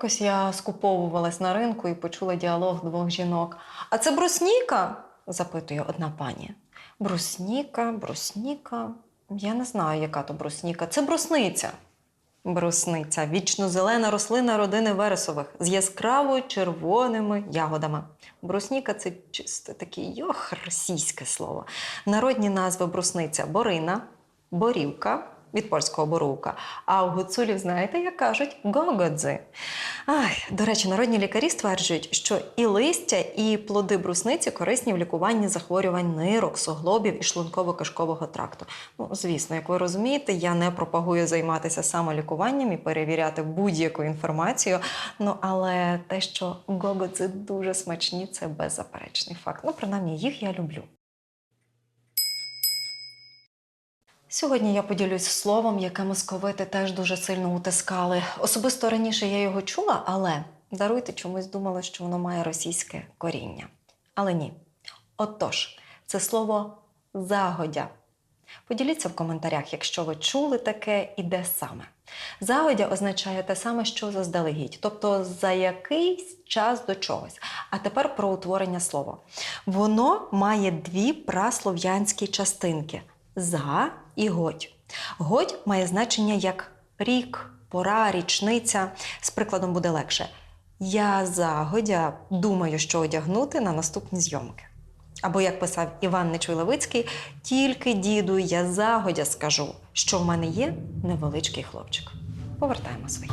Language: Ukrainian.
Якось я скуповувалась на ринку і почула діалог двох жінок. А це брусніка? запитує одна пані. Брусніка, брусніка. Я не знаю, яка то брусніка. Це брусниця. Брусниця вічно зелена рослина родини вересових з яскраво червоними ягодами. Брусніка це чисто таке йох російське слово. Народні назви брусниця борина, борівка від польського боровка. А у гуцулів, знаєте, як кажуть, гогодзи. Ай, до речі, народні лікарі стверджують, що і листя, і плоди брусниці корисні в лікуванні захворювань нирок, суглобів і шлунково-кишкового тракту. Ну, звісно, як ви розумієте, я не пропагую займатися самолікуванням і перевіряти будь-яку інформацію. Ну, але те, що гогодзи дуже смачні, це беззаперечний факт. Ну, принаймні, їх я люблю. Сьогодні я поділюсь словом, яке московити теж дуже сильно утискали. Особисто раніше я його чула, але даруйте чомусь думала, що воно має російське коріння. Але ні. Отож, це слово загодя. Поділіться в коментарях, якщо ви чули таке і де саме. Загодя означає те саме, що заздалегідь, тобто за якийсь час до чогось. А тепер про утворення слова. Воно має дві праслов'янські частинки за і годь. Годь має значення як рік, пора, річниця. З прикладом буде легше. Я загодя думаю, що одягнути на наступні зйомки. Або, як писав Іван Нечуй-Левицький, тільки діду, я загодя скажу, що в мене є невеличкий хлопчик. Повертаємо своє.